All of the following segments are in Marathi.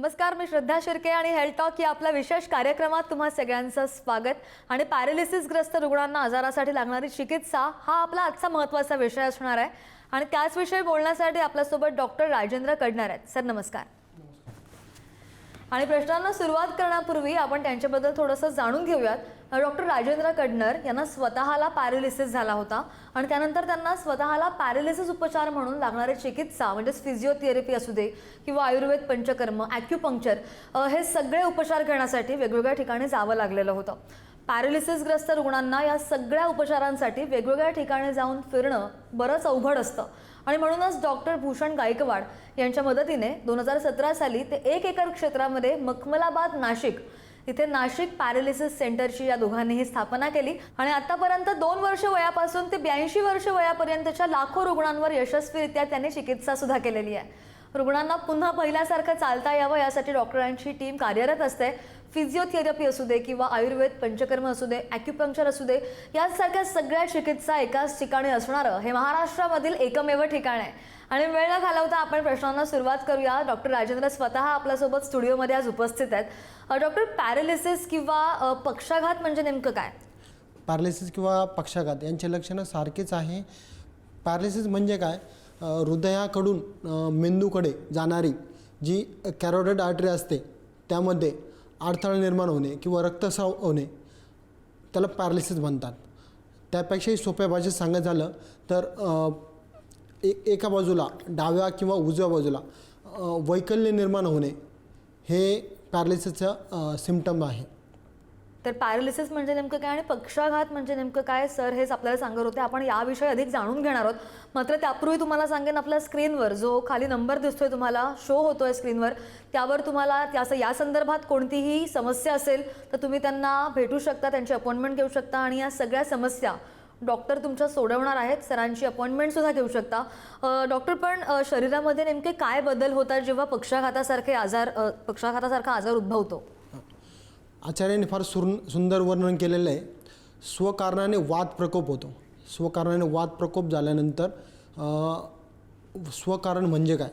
नमस्कार मी श्रद्धा शिर्के आणि हेल्थ टॉक या आपल्या विशेष कार्यक्रमात तुम्हा सगळ्यांचं स्वागत. आणि पॅरालिसिसग्रस्त रुग्णांना आजारासाठी लागणारी चिकित्सा हा आपला आजचा महत्त्वाचा विषय असणार आहे. आणि त्याच विषयी बोलण्यासाठी आपल्यासोबत डॉक्टर राजेंद्र कडणार आहेत. सर नमस्कार. आणि प्रश्नांना सुरुवात करण्यापूर्वी आपण त्यांच्याबद्दल थोडंसं जाणून घेऊयात. डॉक्टर राजेंद्र कडनर यांना स्वतःला पॅरालिसिस झाला होता आणि त्यानंतर त्यांना स्वतःला पॅरालिसिस उपचार म्हणून लागणारी चिकित्सा म्हणजेच फिजिओथेरपी असू दे किंवा आयुर्वेद पंचकर्म ॲक्युपंक्चर हे सगळे उपचार घेण्यासाठी वेगवेगळ्या ठिकाणी जावं लागलेलं होतं. पॅरालिसिसग्रस्त रुग्णांना या सगळ्या उपचारांसाठी वेगवेगळ्या ठिकाणी जाऊन फिरणं बरंच अवघड असतं. आणि म्हणूनच डॉक्टर भूषण गायकवाड यांच्या मदतीने दोन हजार सतरा साली ते एक एकर क्षेत्रामध्ये मखमलाबाद नाशिक इथे नाशिक पॅरालिसिस सेंटरची या दोघांनीही स्थापना केली. आणि आतापर्यंत दोन वर्ष वयापासून ते ब्याऐंशी वर्ष वयापर्यंतच्या लाखो रुग्णांवर यशस्वीरित्या त्यांनी चिकित्सा सुद्धा केलेली आहे. रुग्णांना पुन्हा पहिल्यासारखं चालता यावं यासाठी डॉक्टरांची टीम कार्यरत असते. फिजिओथेरपी असू दे किंवा आयुर्वेद पंचकर्म असू दे ॲक्युपंक्चर असू दे यासारख्या सगळ्या चिकित्सा एकाच ठिकाणी असणारं हे महाराष्ट्रामधील एकमेव ठिकाण आहे. आणि वेळ न घालवता आपण प्रश्नांना सुरुवात करूया. डॉक्टर राजेंद्र स्वतः आपल्यासोबत स्टुडिओमध्ये आज उपस्थित आहेत. डॉक्टर पॅरालिसिस किंवा पक्षाघात म्हणजे नेमकं काय? पॅरालिसिस किंवा पक्षाघात यांचे लक्षणं सारखेच आहे. पॅरालिसिस म्हणजे काय? हृदयाकडून मेंदूकडे जाणारी जी कॅरोडेड आर्टरी असते त्यामध्ये अडथळा निर्माण होणे किंवा रक्तस्राव होणे त्याला पॅरालिसिस म्हणतात. त्यापेक्षाही सोप्या भाषेत सांगायचं झालं तर ए एका बाजूला डाव्या किंवा उजव्या बाजूला वैकल्य निर्माण होणे हे पॅरालिसिसचं सिम्टम आहे. तर पॅरालिसिस म्हणजे नेमकं काय आणि पक्षाघात म्हणजे नेमकं काय? सर हेच आपल्याला सांगत होते. आपण याविषयी अधिक जाणून घेणार आहोत. मात्र त्यापूर्वी तुम्हाला सांगेन आपल्या स्क्रीनवर जो खाली नंबर दिसतोय तुम्हाला शो होतोय स्क्रीनवर त्यावर तुम्हाला त्याचं या संदर्भात कोणतीही समस्या असेल तर तुम्ही त्यांना भेटू शकता त्यांची अपॉइंटमेंट घेऊ शकता आणि या सगळ्या समस्या डॉक्टर तुमच्या सोडवणार आहेत. सरांची अपॉइंटमेंटसुद्धा घेऊ शकता. डॉक्टर पण शरीरामध्ये नेमके काय बदल होतात जेव्हा पक्षाघातासारखे आजार पक्षाघातासारखा आजार उद्भवतो? आचार्यांनी फार सुर सुंदर वर्णन केलेलं आहे. स्वकारणाने वाद प्रकोप होतो. स्वकारणाने वाद प्रकोप झाल्यानंतर स्वकारण म्हणजे काय?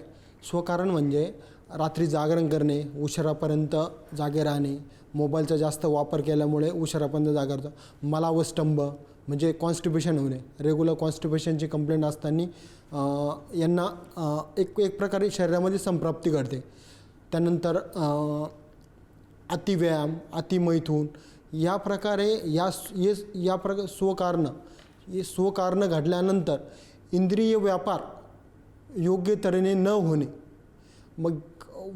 स्वकारण म्हणजे रात्री जागरण करणे उशिरापर्यंत जागे राहणे मोबाईलचा जास्त वापर केल्यामुळे उशिरापर्यंत जागा राहतो स्तंभ म्हणजे कॉन्स्टिपेशन होणे. रेग्युलर कॉन्स्टिपेशनची कंप्लेंट असताना यांना एक एक प्रकारे शरीरामध्ये संप्राप्ती घडते. त्यानंतर अतिव्यायाम अतिमैथून या प्रकारे या ये या प्रकार स्वकारणं हे स्वकारणं घडल्यानंतर इंद्रिय व्यापार योग्य तऱ्हेने न होणे. मग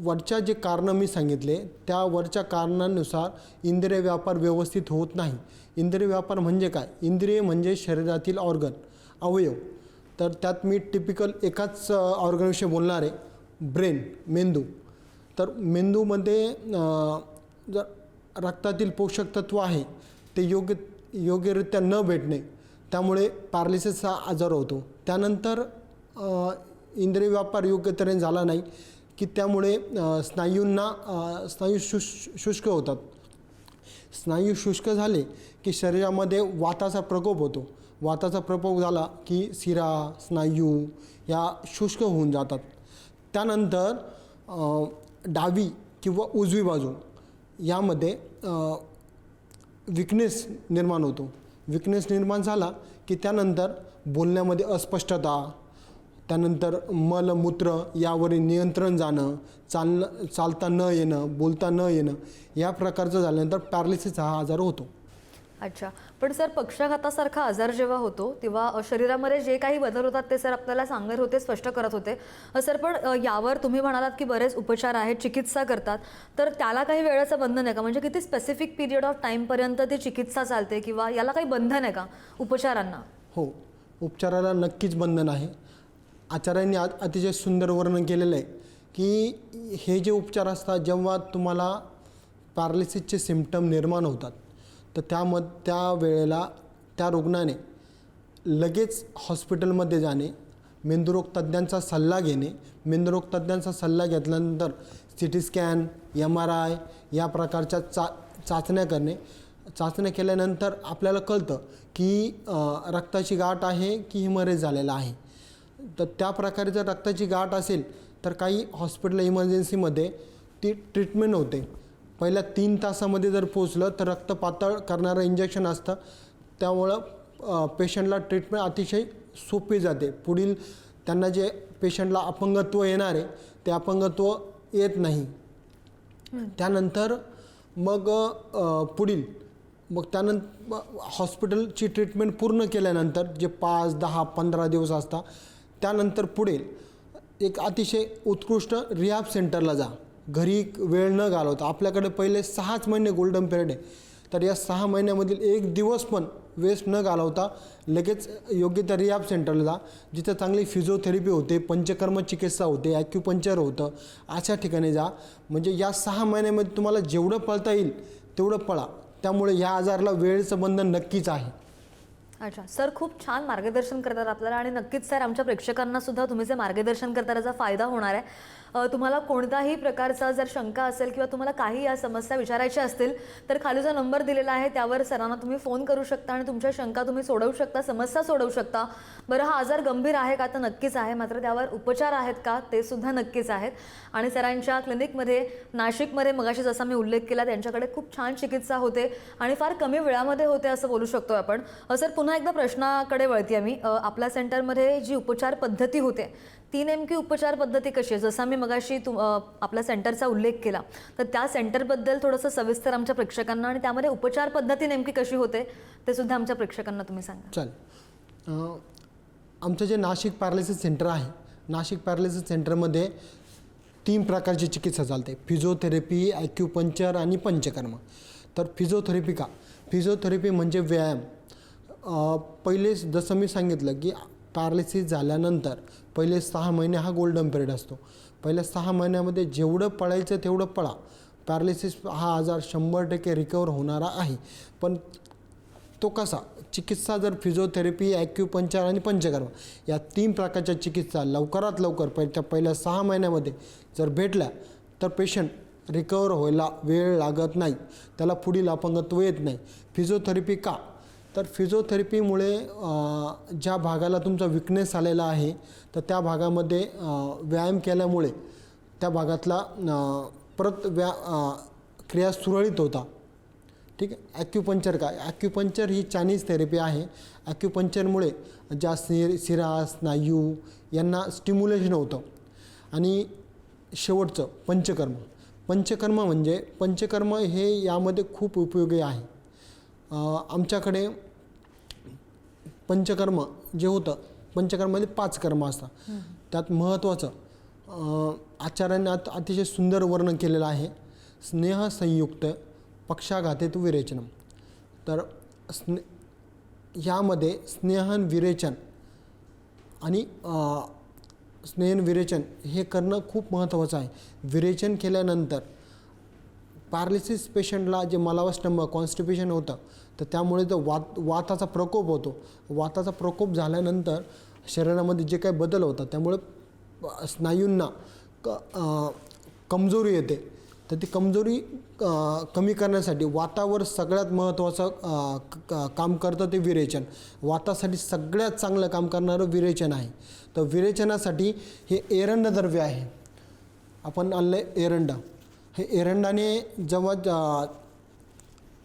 वरच्या जे कारणं मी सांगितले त्या वरच्या कारणानुसार इंद्रिय व्यापार व्यवस्थित होत नाही. इंद्रिय व्यापार म्हणजे काय? इंद्रिय म्हणजे शरीरातील ऑर्गन अवयव. तर त्यात मी टिपिकल एकाच ऑर्गनविषयी बोलणार आहे ब्रेन मेंदू. तर मेंदूमध्ये जर रक्तातील पोषक तत्व आहे ते योग्य योग्यरित्या न भेटणे त्यामुळे पॅरालिसिसचा आजार होतो. त्यानंतर इंद्रिय व्यापार योग्य तऱ्हेने झाला नाही की त्यामुळे स्नायूंना स्नायू शुष शुष्क होतात. स्नायू शुष्क झाले की शरीरामध्ये वाताचा प्रकोप होतो. वाताचा प्रकोप झाला की शिरा स्नायू या शुष्क होऊन जातात. त्यानंतर डावी किंवा उजवी बाजू यामध्ये विकनेस निर्माण होतो. विकनेस निर्माण झाला की त्यानंतर बोलण्यामध्ये अस्पष्टता त्यानंतर मलमूत्र यावरील नियंत्रण जाणं चालणं चालता न येणं बोलता न येणं या प्रकारचं झाल्यानंतर पॅरालिसिस हा आजार होतो. अच्छा. पण सर पक्षाघातासारखा आजार जेव्हा होतो तेव्हा शरीरामध्ये जे काही बदल होतात ते सर आपल्याला सांगत होते स्पष्ट करत होते. सर पण यावर तुम्ही म्हणालात की बरेच उपचार आहेत चिकित्सा करतात. तर त्याला काही वेळेचं बंधन आहे का? म्हणजे किती स्पेसिफिक पिरियड ऑफ टाईमपर्यंत ती चिकित्सा चालते किंवा याला काही बंधन आहे का उपचारांना? हो. उपचाराला नक्कीच बंधन आहे. आचार्यांनी आज अतिशय सुंदर वर्णन केलेलं आहे की हे जे उपचार असतात जेव्हा तुम्हाला पॅरालिसिसचे सिम्पटम निर्माण होतात तर त्यामध त्या वेळेला त्या रुग्णाने लगेच हॉस्पिटलमध्ये जाणे मेंदुरोग तज्ज्ञांचा सल्ला घेणे मेंदुरोग तज्ज्ञांचा सल्ला घेतल्यानंतर C T scan M R I या प्रकारच्या चा चाचण्या करणे. चाचण्या केल्यानंतर आपल्याला कळतं की रक्ताची गाठ आहे की हिमरेज झालेला आहे. तर त्या प्रकारे जर रक्ताची गाठ असेल तर काही हॉस्पिटल इमर्जन्सीमध्ये ती ट्रीटमेंट होते. पहिल्या तीन तासामध्ये जर पोचलं तर रक्त पातळ करणारं इंजेक्शन असतं. त्यामुळं पेशंटला ट्रीटमेंट अतिशय सोपी जाते. पुढील त्यांना जे पेशंटला अपंगत्व येणार आहे ते अपंगत्व येत नाही. त्यानंतर मग पुढील मग त्यानंतर हॉस्पिटलची ट्रीटमेंट पूर्ण केल्यानंतर जे पाच दहा पंधरा दिवस असतात त्यानंतर पुढील एक अतिशय उत्कृष्ट रिहॅब सेंटरला जा. घरी वेळ न घालवता आपल्याकडे पहिले सहाच महिने गोल्डन पिरियड आहे. तर या सहा महिन्यामधील एक दिवस पण वेस्ट न घालवता लगेच योग्य त्या रिहॅब सेंटरला जा जिथं चांगली फिजिओथेरपी होते पंचकर्म चिकित्सा होते ॲक्युपंक्चर होतं अशा ठिकाणी जा. म्हणजे या सहा महिन्यामध्ये तुम्हाला जेवढं पळता येईल तेवढं पळा. त्यामुळे या आजाराला वेळेचं बंधन नक्कीच आहे. अच्छा. सर खूप छान मार्गदर्शन करतात आपल्याला आणि नक्कीच सर आमच्या प्रेक्षकांना सुद्धा तुम्ही जे मार्गदर्शन करता त्याचा फायदा होणार आहे तुम्हाला कोणताही प्रकारचा जर शंका असेल किंवा तुम्हाला काही या समस्या विचारायच्या असतील तर खाली जो नंबर दिलेला आहे त्यावर सरांना तुम्ही फोन करू शकता आणि तुमच्या शंका तुम्ही सोडवू शकता समस्या सोडवू शकता. बरं हा आजार गंभीर आहे का? तर नक्कीच आहे. मात्र त्यावर उपचार आहेत का? ते सुद्धा नक्कीच आहेत. आणि सरांच्या क्लिनिकमध्ये नाशिकमध्ये मगाशी जसा मी उल्लेख केला त्यांच्याकडे खूप छान चिकित्सा होते आणि फार कमी वेळामध्ये होते असं बोलू शकतो आपण. सर पुन्हा एकदा प्रश्नाकडे वळते मी. आपल्या सेंटरमध्ये जी उपचार पद्धती होते ती नेमकी उपचार पद्धती कशी आहे? जसा मी मगाशी तुम आपल्या सेंटरचा उल्लेख केला तर त्या सेंटरबद्दल थोडंसं सविस्तर आमच्या प्रेक्षकांना आणि त्यामध्ये उपचार पद्धती नेमकी कशी होते ते सुद्धा आमच्या प्रेक्षकांना तुम्ही सांगा. चालेल. आमचं जे नाशिक पॅरालिसिस सेंटर आहे नाशिक पॅरालिसिस सेंटरमध्ये तीन प्रकारची चिकित्सा चालते. फिजिओथेरपी ॲक्युपंक्चर आणि पंचकर्म. तर फिजिओथेरपी का? फिजिओथेरपी म्हणजे व्यायाम. पहिले जसं मी सांगितलं की पॅरालिसिस झाल्यानंतर पहिले सहा महिने हा गोल्डन पिरियड असतो. पहिल्या सहा महिन्यामध्ये जेवढं पळायचं तेवढं पळा. पॅरालिसिस हा आजार शंभर टक्के रिकवर होणारा आहे. पण तो कसा? चिकित्सा जर फिजिओथेरपी ॲक्युपंचर आणि पंचकर्म या तीन प्रकारच्या चिकित्सा लवकरात लवकर पहि त्या पहिल्या सहा महिन्यामध्ये जर भेटल्या तर पेशंट रिकवर व्हायला वेळ लागत नाही. त्याला पुढील अपंगत्व येत नाही. फिजिओथेरपी का? तर फिजिओथेरपीमुळे ज्या भागाला तुमचा विकनेस आलेला आहे तर त्या भागामध्ये व्यायाम केल्यामुळे त्या भागातला परत व्या क्रिया सुरळीत होता. ठीक आहे? ॲक्युपंक्चर काय ॲक्युपंक्चर ही चायनीज थेरपी आहे. ॲक्युपंक्चरमुळे ज्या सि सिरा स्नायू यांना स्टिम्युलेशन होतं. आणि शेवटचं पंचकर्म. पंचकर्म म्हणजे पंचकर्म हे यामध्ये खूप उपयोगी आहे. आमच्याकडे पंचकर्म जे होतं पंचकर्मामध्ये पाच कर्म असतात. त्यात महत्त्वाचं आचार्यांनी अतिशय सुंदर वर्णन केलेलं आहे. स्नेह संयुक्त पक्षाघातेत विरेचनम. तर स्ने ह्यामध्ये स्नेहन विरेचन आणि स्नेहन विरेचन हे करणं खूप महत्त्वाचं आहे. विरेचन केल्यानंतर पॅरालिसिस पेशंटला जे मलावस्टंभ कॉन्स्टिपेशन होतं तर त्यामुळे जो वात वाताचा प्रकोप होतो वाताचा प्रकोप झाल्यानंतर शरीरामध्ये जे काही बदल होतात त्यामुळे स्नायूंना क कमजोरी येते. तर ती कमजोरी कमी करण्यासाठी वातावर सगळ्यात महत्त्वाचं क- काम करतं ते विरेचन. वातासाठी सगळ्यात चांगलं काम करणारं विरेचन आहे. तर विरेचनासाठी हे एरंड द्रव्य आहे. आपण आणलं आहे एरंडा. हे एरंडाने जेव्हा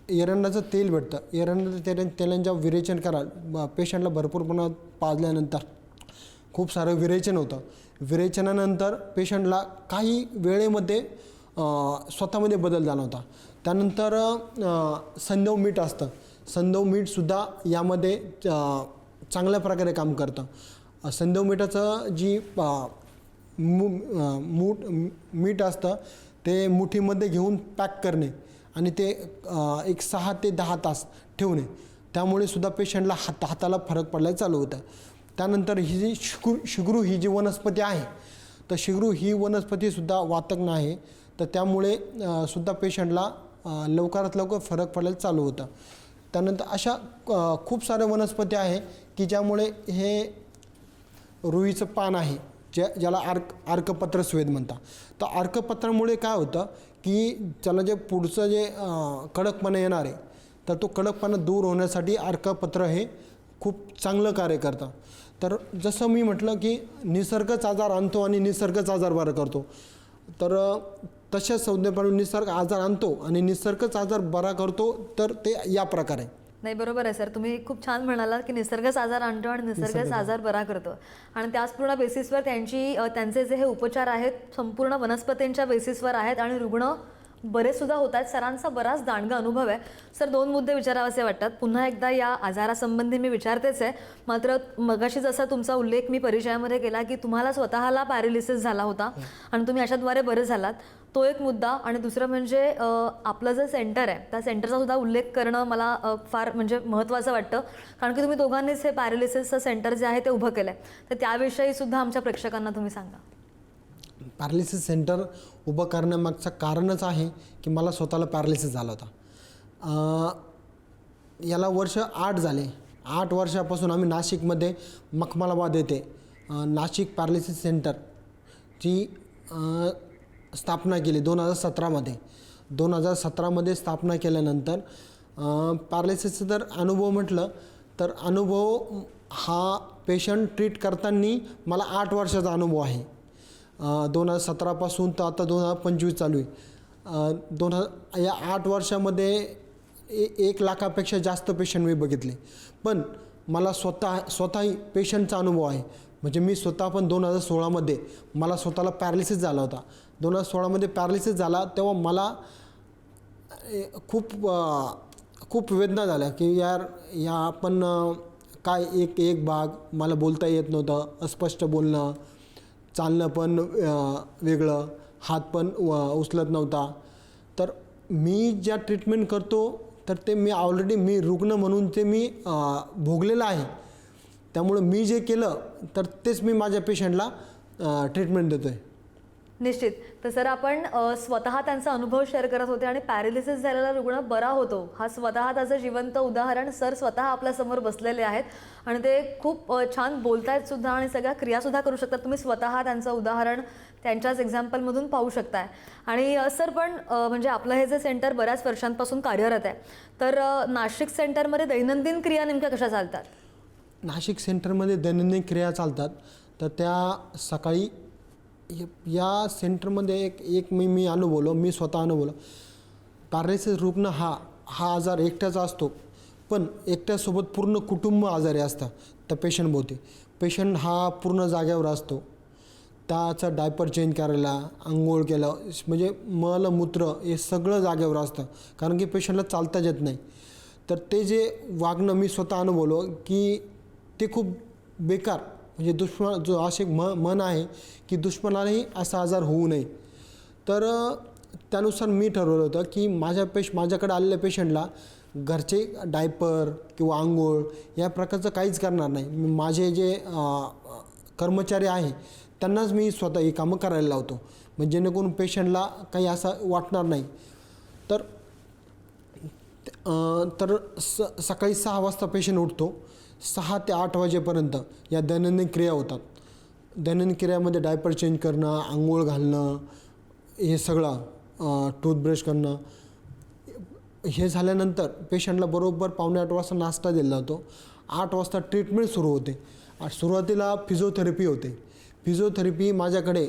एरंडाचं तेल भेटतं. एरंडाचं तेल तेलांच्या विरेचन करा. पेशंटला भरपूर प्रमाणात पाजल्यानंतर खूप सारं विरेचन होतं. विरेचनानंतर पेशंटला काही वेळेमध्ये स्वतःमध्ये बदल जाणवता. त्यानंतर अं, संदव मीठ असतं. संदव मीठसुद्धा यामध्ये चांगल्या प्रकारे काम करतं. अं, संदव मीठाचं जी मू मूठ मीठ असतं ते मुठीमध्ये घेऊन पॅक करणे. आणि ते एक सहा ते दहा तास ठेवणे. त्यामुळे सुद्धा पेशंटला हात हाताला फरक पडल्याचं चालू होतं. त्यानंतर ही जी शिगृ शिगरू ही जी वनस्पती आहे तर शिगरू ही वनस्पतीसुद्धा वातक आहे तर त्यामुळे सुद्धा पेशंटला लवकरात लवकर फरक पडायला चालू होतं. त्यानंतर अशा खूप साऱ्या वनस्पती आहे की ज्यामुळे हे रुईचं पान आहे ज्या ज्याला आर्क आर्कपत्र स्वेद म्हणतात. तर आर्कपत्रामुळे काय होतं की त्याला जे पुढचं जे कडकपणा येणार आहे तर तो कडकपणा दूर होण्यासाठी अर्कपत्र हे खूप चांगलं कार्य करतं. तर जसं मी म्हटलं की निसर्गच आजार आणतो आणि निसर्गच आजार बरं करतो. तर अं, तशाच संज्ञेप्रमाणे निसर्ग आजार आणतो आणि निसर्गच आजार बरा करतो तर ते या प्रकारे. नाही बरोबर आहे सर. तुम्ही खूप छान म्हणालात की निसर्गच आजार आणतो आणि निसर्गच आजार बरा करतो. आणि त्याच पूर्ण बेसिसवर त्यांची त्यांचे जे हे उपचार आहेत संपूर्ण वनस्पतींच्या बेसिसवर आहेत आणि रुग्ण बरेच सुद्धा होत आहेत सरांचा बराच दांडगा अनुभव आहे. सर दोन मुद्दे विचारावेसे वाटतात. पुन्हा एकदा या आजारासंबंधी मी विचारतेच आहे. मात्र मगाशी जसा तुमचा उल्लेख मी परिचयामध्ये केला की तुम्हाला स्वतःला पॅरालिसिस झाला होता आणि तुम्ही अशाद्वारे बरे झालात. तो एक मुद्दा. आणि दुसरं म्हणजे आपलं जे सेंटर आहे त्या सेंटरचा सुद्धा उल्लेख करणं मला फार म्हणजे महत्त्वाचं वाटतं. कारण की तुम्ही दोघांनीच हे पॅरालिसिसचं सेंटर जे आहे ते उभं केलं आहे तर त्याविषयी सुद्धा आमच्या प्रेक्षकांना तुम्ही सांगा. पॅरालिसिस सेंटर उभं करण्यामागचं कारणच आहे की मला स्वतःला पॅरालिसिस झाला होता. याला वर्ष आठ झाले. आठ वर्षापासून आम्ही नाशिकमध्ये मखमलाबाद येथे नाशिक पॅरालिसिस सेंटरची ची स्थापना केली दोन हजार सतरामध्ये. दोन हजार सतरामध्ये स्थापना केल्यानंतर पॅरालिसिसचा जर अनुभव म्हटलं तर अनुभव हा पेशंट ट्रीट करताना मला आठ वर्षाचा अनुभव आहे. दोन हजार सतरापासून तर आता दोन हजार पंचवीस चालू आहे. दोन हजार या आठ वर्षामध्ये ए एक लाखापेक्षा जास्त पेशंट मी बघितले. पण मला स्वतः स्वतःही पेशंटचा अनुभव आहे. म्हणजे मी स्वतः पण दोन हजार सोळामध्ये मला स्वतःला पॅरालिसिस झाला होता. दोन हजार सोळामध्ये पॅरालिसिस झाला तेव्हा मला ए, खूप खूप वेदना झाल्या की यार या आपण काय एक एक भाग मला बोलता येत नव्हतं अस्पष्ट बोलणं चालणं पण वेगळं. हात पण व- उचलत नव्हता. तर मी ज्या ट्रीटमेंट करतो तर ते मी ऑलरेडी मी रुग्ण म्हणून ते मी भोगलेलं आहे. त्यामुळं मी जे केलं तर तेच मी माझ्या पेशंटला ट्रीटमेंट देतो आहे निश्चित. तर सर आपण स्वतः त्यांचा अनुभव शेअर करत होते आणि पॅरालिसिस झालेला रुग्ण बरा होतो. हा स्वतः त्याचं जिवंत उदाहरण सर स्वतः आपल्यासमोर बसलेले आहेत आणि ते खूप छान बोलतायत सुद्धा आणि सगळ्या क्रियासुद्धा करू शकतात. तुम्ही स्वतः त्यांचं उदाहरण त्यांच्याच एक्झाम्पलमधून पाहू शकताय. आणि सर पण म्हणजे आपलं हे जे सेंटर बऱ्याच वर्षांपासून कार्यरत आहे. तर नाशिक सेंटरमध्ये दैनंदिन क्रिया नेमक्या कशा चालतात? नाशिक सेंटरमध्ये दैनंदिन क्रिया चालतात. तर त्या सकाळी या सेंटरमध्ये एक एक मी मी अनुभवलो मी स्वतः अनुभवलो पॅरालिसिस रुग्ण हा हा आजार एकट्याचा असतो. पण एकट्यासोबत पूर्ण कुटुंब आजारी असतं त्या पेशंटभोवती पेशंट हा पूर्ण जाग्यावर असतो. त्याचा डायपर चेंज करायला आंघोळ केलं म्हणजे मल मूत्र हे सगळं जागेवर असतं. कारण की पेशंटला चालताच येत नाही. तर ते जे वागणं मी स्वतः अनुभवलो की ते खूप बेकार. म्हणजे दुश्मन जो असे म मन आहे की दुश्मनालाही असा आजार होऊ नये. तर त्यानुसार मी ठरवलं होतं की माझ्या पेश माझ्याकडे आलेल्या पेशंटला घरचे डायपर किंवा आंघोळ या प्रकारचं काहीच करणार नाही. मी माझे जे कर्मचारी आहे त्यांनाच मी स्वतः ही कामं करायला लावतो. म्हणजे जेणेकरून पेशंटला काही असं वाटणार नाही. तर तर स सकाळी सहा वाजता पेशंट उठतो. सहा ते आठ वाजेपर्यंत या दैनंदिन क्रिया होतात. दैनंदिन क्रियामध्ये डायपर चेंज करणं आंघोळ घालणं हे सगळं टूथब्रश करणं हे झाल्यानंतर पेशंटला बरोबर पावणे आठ वाजता नाश्ता दिला जातो. आठ वाजता ट्रीटमेंट सुरू होते. सुरुवातीला फिजिओथेरपी होते. फिजिओथेरपी माझ्याकडे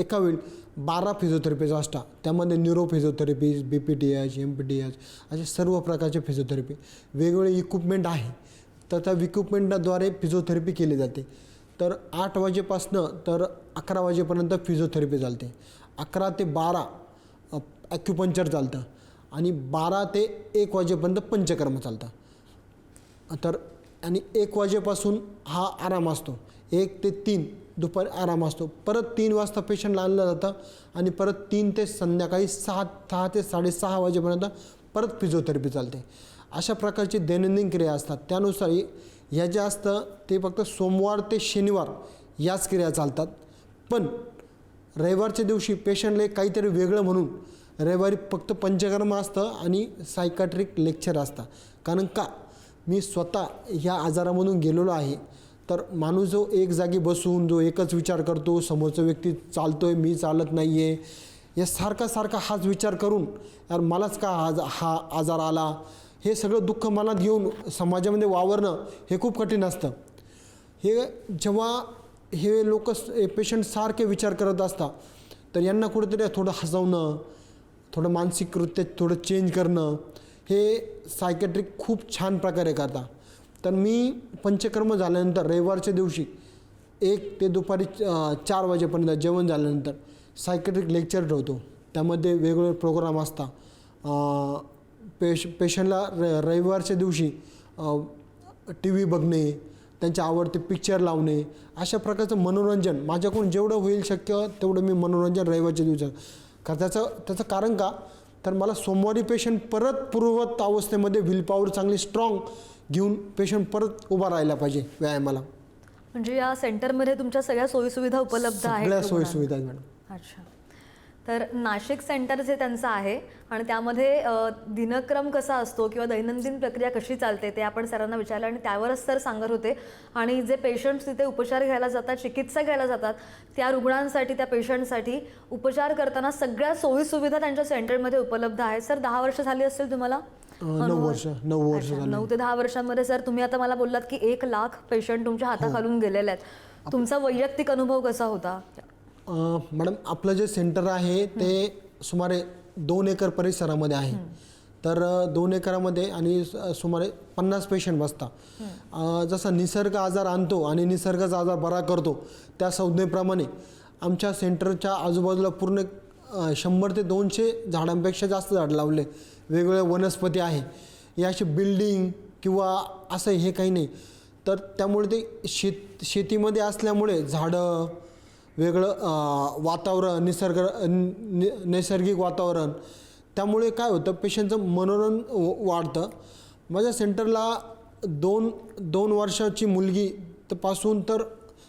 एका वेळी बारा फिजिओथेरपीज असतात. त्यामध्ये neuro physiotherapy B P T H M P T H असे सर्व प्रकारचे फिजिओथेरपी वेगवेगळे इक्विपमेंट आहे. तर त्या इक्विपमेंटाद्वारे फिजिओथेरपी केली जाते. तर आठ वाजेपासनं तर अकरा वाजेपर्यंत फिजिओथेरपी चालते. अकरा ते बारा ॲक्युपंक्चर चालतं. आणि बारा ते एक वाजेपर्यंत पंचकर्म चालतं. तर आणि एक वाजेपासून हा आराम असतो. एक ते तीन दुपारी आराम असतो. परत तीन वाजता पेशंटला आणलं जातं आणि परत तीन ते संध्याकाळी सहा सहा ते साडेसहा वाजेपर्यंत परत फिजिओथेरपी चालते. अशा प्रकारची दैनंदिन क्रिया असतात. त्यानुसार ह्या ज्या असतं ते फक्त सोमवार ते शनिवार याच क्रिया चालतात. पण रविवारच्या दिवशी पेशंटला काहीतरी वेगळं म्हणून रविवारी फक्त पंचकर्म असतं आणि सायकाट्रिक लेक्चर असतं कारण का? मी स्वतः ह्या आजारामधून गेलेलो आहे. तर माणूस जो एक जागी बसून जो एकच विचार करतो समोरचा व्यक्ती चालतो आहे मी चालत नाही आहे या सारखा सारखा हाच विचार करून यार मलाच का आज हा आजार आला? हे सगळं दुःख मनात घेऊन समाजामध्ये वावरणं हे खूप कठीण असतं. हे जेव्हा हे लोक पेशंट सारखे विचार करत असतात तर यांना कुठेतरी थोडं हसवणं थोडं मानसिकरित्या थोडं चेंज करणं हे सायकॅट्रिक खूप छान प्रकारे करता तर मी पंचकर्म झाल्यानंतर रविवारच्या दिवशी एक ते दुपारी चार वाजेपर्यंत जेवण झाल्यानंतर सायकॅट्रिक लेक्चर ठेवतो. त्यामध्ये वेगवेगळे प्रोग्राम असतात. पेश पेशंटला र रविवारच्या दिवशी टी व्ही बघणे त्यांच्या आवडते पिक्चर लावणे अशा प्रकारचं मनोरंजन माझ्याकडून जेवढं होईल शक्य तेवढं मी मनोरंजन रविवारच्या दिवसात का त्याचं त्याचं कारण का? तर मला सोमवारी पेशंट परत पूर्ववत अवस्थेमध्ये विल पॉवर चांगली स्ट्रॉंग घेऊन पेशंट परत उभा राहायला पाहिजे व्यायामाला. म्हणजे या सेंटरमध्ये तुमच्या सगळ्या सोयीसुविधा उपलब्ध आहेत सगळ्या? सोयीसुविधा आहेत मॅडम. अच्छा. तर नाशिक सेंटर जे त्यांचं आहे आणि त्यामध्ये दिनक्रम कसा असतो किंवा दैनंदिन प्रक्रिया कशी चालते ते आपण सरांना विचारलं आणि त्यावरच सर सांगत होते. आणि जे पेशंट्स तिथे उपचार घ्यायला जातात चिकित्सा घ्यायला जातात त्या रुग्णांसाठी त्या पेशंटसाठी उपचार करताना सगळ्या सोयीसुविधा त्यांच्या सेंटरमध्ये उपलब्ध आहेत. सर दहा वर्ष झाली असतील तुम्हाला? नऊ वर्ष नऊ वर्ष नऊ ते दहा वर्षांमध्ये सर तुम्ही आता मला बोललात की एक लाख पेशंट तुमच्या हाताखालून गेलेले आहेत. तुमचा वैयक्तिक अनुभव कसा होता? मॅडम आपलं जे सेंटर आहे ते सुमारे दोन एकर परिसरामध्ये आहे. तर दोन एकरामध्ये आणि सुमारे पन्नास पेशंट बसतात. अं, जसा निसर्ग आजार आणतो आणि निसर्गाचा आजार बरा करतो त्या संज्ञेप्रमाणे आमच्या सेंटरच्या आजूबाजूला पूर्ण शंभर ते दोनशे झाडांपेक्षा जास्त झाड लावले. वेगवेगळ्या वनस्पती आहे. असे बिल्डिंग किंवा असं हे काही नाही. तर त्यामुळे ते शेत शेतीमध्ये असल्यामुळे झाडं वेगळं वातावरण निसर्ग नि- नैसर्गिक वातावरण. त्यामुळे काय होतं पेशंटचं मनोरंजन वाढतं. माझ्या सेंटरला दोन दोन वर्षाची मुलगी तर पासून तर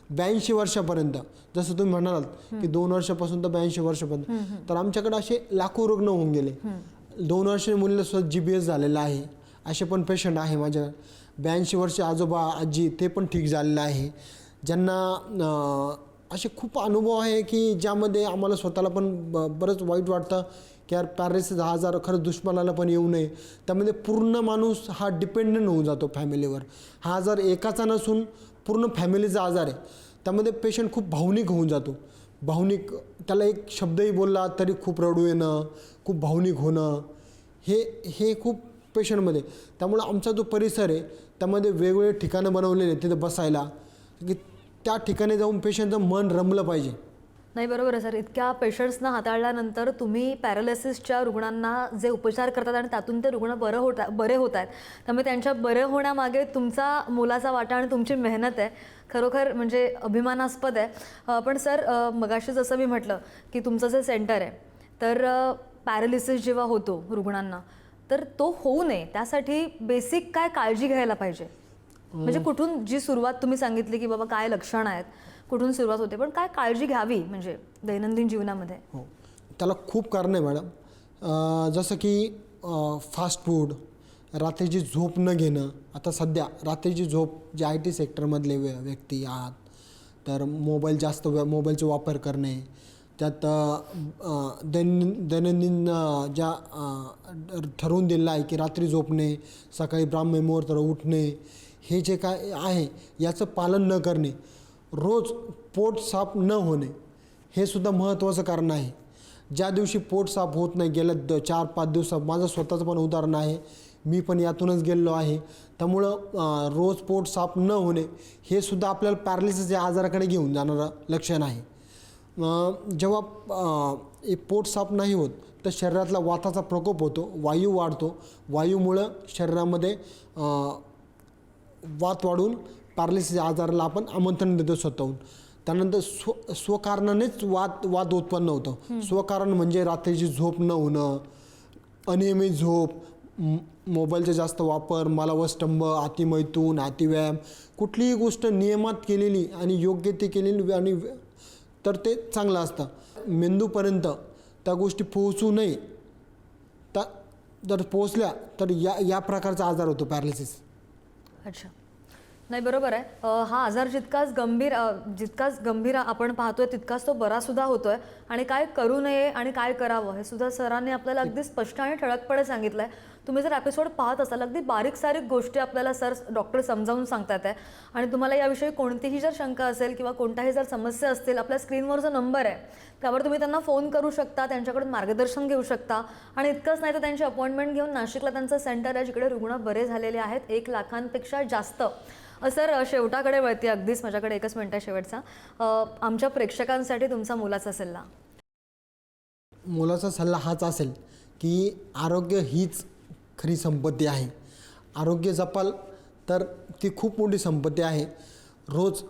ब्याऐंशी वर्षापर्यंत. जसं तुम्ही म्हणालात की दोन वर्षापासून तर ब्याऐंशी वर्षापर्यंत. तर आमच्याकडे असे लाखो रुग्ण होऊन गेले. दोन वर्षाच्या मुलीला सुद्धा जी बी एस झालेला आहे. असे पण पेशंट आहे माझ्या. ब्याऐंशी वर्ष आजोबा आजी ते पण ठीक झालेलं आहे. ज्यांना असे खूप अनुभव आहे की ज्यामध्ये आम्हाला स्वतःला पण ब बरंच वाईट वाटतं की यार पॅरेसिस हा आजार खरंच दुश्मनाला पण येऊ नये. त्यामध्ये पूर्ण माणूस हा डिपेंडंट होऊन जातो फॅमिलीवर हा आजार एकाचा नसून पूर्ण फॅमिलीचा आजार आहे. त्यामध्ये पेशंट खूप भावनिक होऊन जातो. भावनिक त्याला एक शब्दही बोलला तरी खूप रडू येणं खूप भावनिक होणं हे हे खूप पेशंटमध्ये त्यामुळं आमचा जो परिसर आहे त्यामध्ये वेगवेगळे ठिकाणं बनवलेले आहेत. तिथे बसायला. की त्या ठिकाणी जाऊन पेशंटचं मन रमलं पाहिजे. नाही बरोबर आहे सर. इतक्या पेशंट्सना हाताळल्यानंतर तुम्ही पॅरालिसिसच्या रुग्णांना जे उपचार करतात आणि त्यातून ते रुग्ण बरं होत बरे होत आहेत. त्यामुळे त्यांच्या बरे होण्यामागे तुमचा मोलाचा वाटा आणि तुमची मेहनत आहे. खरोखर म्हणजे अभिमानास्पद आहे. पण सर मगाशी जसं मी म्हटलं की तुमचं जे सेंटर आहे तर पॅरालिसिस जेव्हा होतो रुग्णांना तर तो होऊ नये. त्यासाठी बेसिक काय काळजी घ्यायला पाहिजे? म्हणजे कुठून जी सुरुवात तुम्ही सांगितली की बाबा काय लक्षण आहेत कुठून सुरुवात होते पण काय काळजी घ्यावी म्हणजे दैनंदिन जीवनामध्ये? हो. त्याला खूप कारण आहे मॅडम. जसं की फास्ट फूड रात्रीची झोप न घेणं. आता सध्या रात्रीची झोप जे आय टी सेक्टरमधले व्य व्यक्ती आहात तर मोबाईल जास्त मोबाईलचा वापर करणे. त्यात दैन दैनंदिन दैनंदिन ज्या ठरवून दिलेलं आहे की रात्री झोपणे सकाळी ब्राह्मी मुहूर्तावर उठणे हे जे काय आहे याचं पालन न करणे रोज पोट साफ न होणे हे सुद्धा महत्त्वाचं कारण आहे. ज्या दिवशी पोट साफ होत नाही गेल्या द चार पाच दिवसात माझं स्वतःचं पण उदाहरण आहे मी पण यातूनच गेलेलो आहे. त्यामुळं रोज पोट साफ न होणे हे सुद्धा आपल्याला पॅरालिसिस या आजाराकडे घेऊन जाणारं लक्षण आहे. जेव्हा हे पोट साफ नाही होत तर शरीरातला वाताचा प्रकोप होतो वायू वाढतो. वायूमुळं शरीरामध्ये वात वाढून पॅरालिसिस आजाराला आपण आमंत्रण देतो स्वतःहून. त्यानंतर स्व स्वकारणानेच वाद वाद उत्पन्न होतं. स्वकारण म्हणजे रात्रीची झोप न होणं अनियमित झोप मोबाईलचा जास्त वापर मालावस्तंभ अतिमैथून अतिव्यायाम कुठलीही गोष्ट नियमात केलेली आणि योग्य ती केलेली आणि तर ते चांगलं असतं. मेंदूपर्यंत त्या गोष्टी पोहोचू नये. त्या जर पोहोचल्या तर या या प्रकारचा आजार होतो पॅरालिसिस अच्छा. नाही बरोबर आहे. हा आजार जितकाच गंभीर जितकाच गंभीर आपण पाहतोय तितकाच तो बरा सुद्धा होतोय. आणि काय करू नये आणि काय करावं हे सुद्धा सरांनी आपल्याला अगदी स्पष्ट आणि ठळकपणे सांगितलंय. तुम्ही जर एपिसोड पाहत असाल अगदी बारीक सारीक गोष्टी आपल्याला सर डॉक्टर समजावून सांगतात आहे. आणि तुम्हाला याविषयी कोणतीही जर शंका असेल किंवा कोणत्याही जर समस्या असतील आपल्या स्क्रीनवर जो नंबर आहे त्यावर तुम्ही त्यांना फोन करू शकता त्यांच्याकडून मार्गदर्शन घेऊ शकता. आणि इतकंच नाही तर त्यांची अपॉइंटमेंट घेऊन नाशिकला त्यांचं सेंटर आहे जिकडे रुग्ण बरे झालेले आहेत एक लाखांपेक्षा जास्त. सर शेवटाकडे वळते अगदीच माझ्याकडे एकच मिनिट आहे शेवटचा. आमच्या प्रेक्षकांसाठी तुमचा मुलाचा सल्ला. मुलाचा सल्ला हाच असेल की आरोग्य हीच खरी संपत्ती आहे. आरोग्य जपाल तर ती खूप मोठी संपत्ती आहे. रोज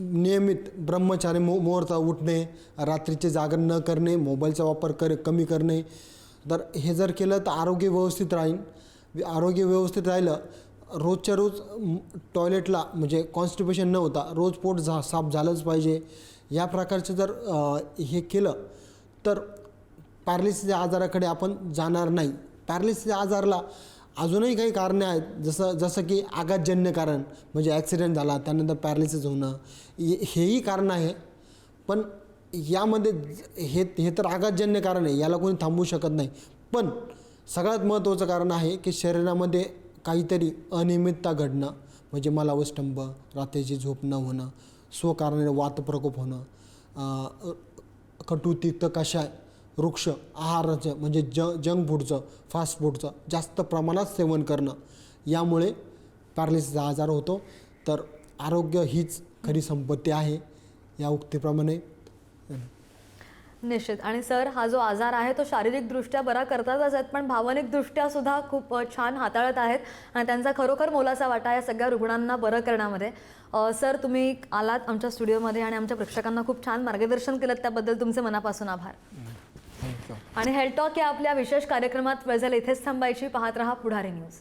नियमित ब्रह्मचारी मु मुहूर्ता उठणे रात्रीचे जागरण न करणे मोबाईलचा वापर कर कमी करणे. तर हे जर केलं तर आरोग्य व्यवस्थित राहील. आरोग्य व्यवस्थित राहिलं रोजच्या रोज टॉयलेटला म्हणजे कॉन्स्टिपेशन न होता रोज पोट झा साफ झालंच पाहिजे. या प्रकारचं जर हे केलं तर पॅरालिसिसच्या आजाराकडे आपण जाणार नाही. पॅरालिसिसच्या आजाराला अजूनही काही कारणे आहेत. जसं जसं की आघातजन्य कारण म्हणजे ॲक्सिडेंट झाला त्यानंतर पॅरालिसिस होणं हे- हेही कारण आहे. पण यामध्ये हे हे तर आघातजन्य कारण आहे याला कोणी थांबवू शकत नाही. पण सगळ्यात महत्त्वाचं कारण आहे की शरीरामध्ये काहीतरी अनियमितता घडणं म्हणजे मला मलावस्तंभ रात्रीची झोप न होणं स्वकारणाने वातप्रकोप होणं अं, कटू तिक्त कषाय वृक्ष आहाराचं म्हणजे ज जंक फूडचं फास्ट फूडचं जास्त प्रमाणात सेवन करणं. यामुळे पॅरालिसिसचा आजार होतो. तर आरोग्य हीच खरी संपत्ती आहे या उक्तीप्रमाणे. निश्चित. आणि सर हा जो आजार आहे तो शारीरिकदृष्ट्या बरा करतातच आहेत पण भावनिकदृष्ट्या सुद्धा खूप छान हाताळत आहेत. आणि त्यांचा खरोखर मोलाचा वाटा या सगळ्या रुग्णांना बरं करण्यामध्ये. सर तुम्ही आलात आमच्या स्टुडिओमध्ये आणि आमच्या प्रेक्षकांना खूप छान मार्गदर्शन केलं त्याबद्दल तुमचे मनापासून आभार. आणि हेल्टॉक या आपल्या विशेष कार्यक्रमात वेळ झाला इथेच थांबायची. पाहत रहा पुढारी न्यूज.